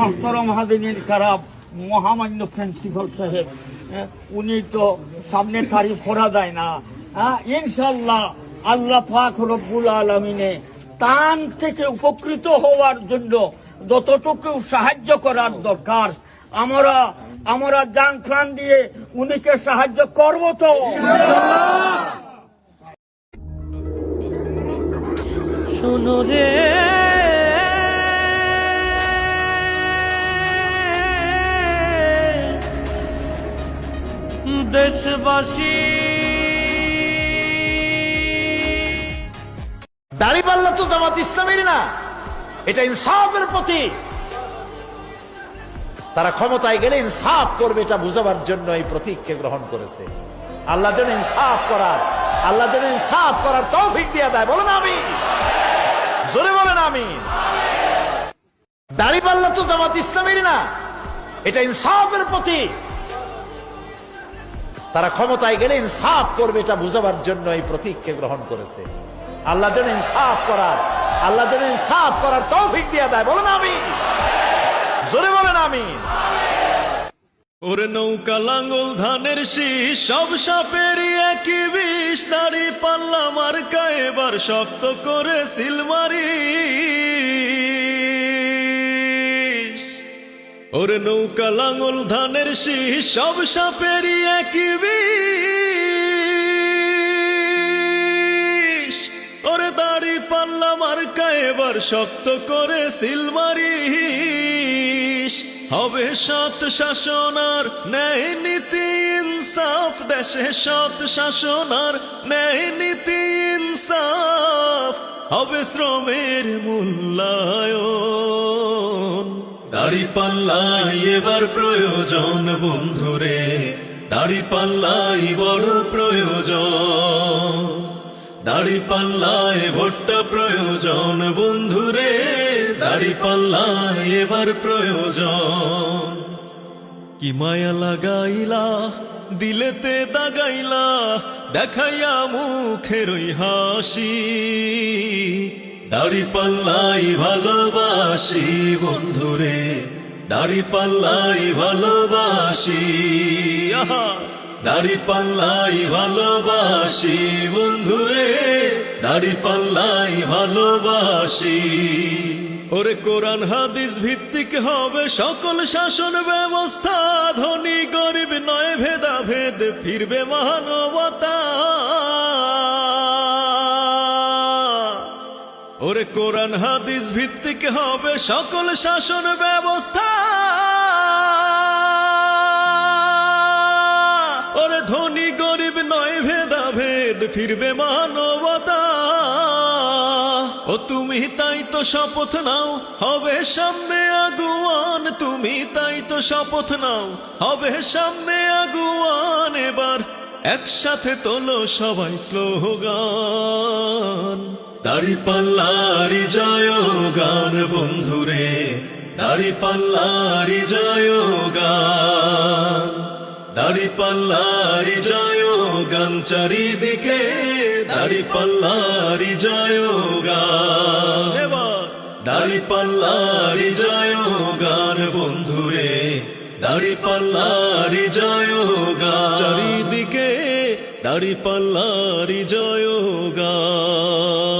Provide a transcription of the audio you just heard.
মাহতরম হাদিনের খারাপ মহামান্য প্রিন্সিপাল সাহেব হ্যাঁ, উনি তো সামনে তারিখ করা যায় না হ্যাঁ, ইনশাল্লাহ আল্লাহ পাক রব্বুল আলমিনে তান থেকে উপকৃত হওয়ার জন্য যতটুকু সাহায্য করার দরকার আমরা আমরা যান প্রাণ দিয়ে উনিকে সাহায্য করব তো। শোনো রে দেশবাসী। দাড়ি পাল্লা তো জামাত ইসলামের না। এটা ইনসাফের প্রতি তারা ক্ষমতায় গেলে ইনসাফ করবে, এটা বুঝাবার জন্য এই প্রতীককে গ্রহণ করেছে। আল্লাহ যেন ইনসাফ করার, আল্লাহ যেন ইনসাফ করার তৌফিক দিয়ে দেয়। বলেন আমি। জোরে বলেন আমি। দাড়ি পাল্লা তো জামাত ইসলামের না। এটা ইনসাফের প্রতি তারা ক্ষমতায় গেলে ইনসাফ করবে, এটা বুঝাবার জন্য এই প্রতীককে গ্রহণ করেছে। আল্লাহ যেন ইনসাফ করার, আল্লাহ যেন ইনসাফ করার তৌফিক দিয়ে দেয়। বলেন আমি। জোরে বলেন আমি। ওর নৌকা লাঙ্গল, ধানের সব সাপেরই একই বিষ দাড়ি পাল্লা এবার শক্ত করে সিলমারি। ওরে নৌকা লাঙল ধানের শীষ, সব সাপেরই একই ওরে দাড়ি পাল্লা মার্কা এবার শক্ত করে সিলমারিস হবে সৎ শাসনার ন্যায় নীতি ইনসাফ, দেশে সৎ শাসনার ন্যায় নীতি ইনসাফ। হবে শ্রমের মূল্যায়ন। দাড়ি পাল্লাই এবার প্রয়োজন, বন্ধুরে। দাড়ি পাল্লাই বড় প্রয়োজন। দাড়ি পাল্লায় ভোটটা প্রয়োজন, বন্ধুরে। দাড়ি পাল্লায় এবার প্রয়োজন। কি মায়া লাগাইলা, দিলেতে দাগাইলা, দেখাইয়া মুখের হাসি। দাড়ি পাল্লাই ভালোবাসি বন্ধুরে দাড়ি পাল্লাই ভালোবাসি। দাড়ি পাল্লাই ভালোবাসি বন্ধুরে দাড়ি পাল্লাই ভালোবাসি। ওরে কোরআন, হাদিস ভিত্তিক হবে সকল শাসন ব্যবস্থা। ধনী গরিব নয় ভেদা ভেদ ফিরবে মহানবতা ওরে কোরআন, হাদিস ভিত্তিক হবে সকল শাসন ব্যবস্থা। ওরে ধনী, গরিব নয় ভেদা ভেদ ফিরবে মানবতা। ও তুমি তাই তো শপথ নাও, হবে সামনে আগুয়ান। তুমি তাই তো শপথ নাও, হবে সামনে আগুয়ান। এবার একসাথে তোলো সবাই স্লোগান। দাড়ি পাল্লারি জয় গান বন্ধুরে, দাড়ি পাল্লারি জয় গান। দাড়ি পাল্লারি জয় গান চারিদিকে, দাড়ি পাল্লারি জয় গান। দাড়ি পাল্লারি জয় গান বন্ধুরে, দাড়ি পাল্লারি জয় গান চারিদিকে, দাড়ি পাল্লারি জয় গান।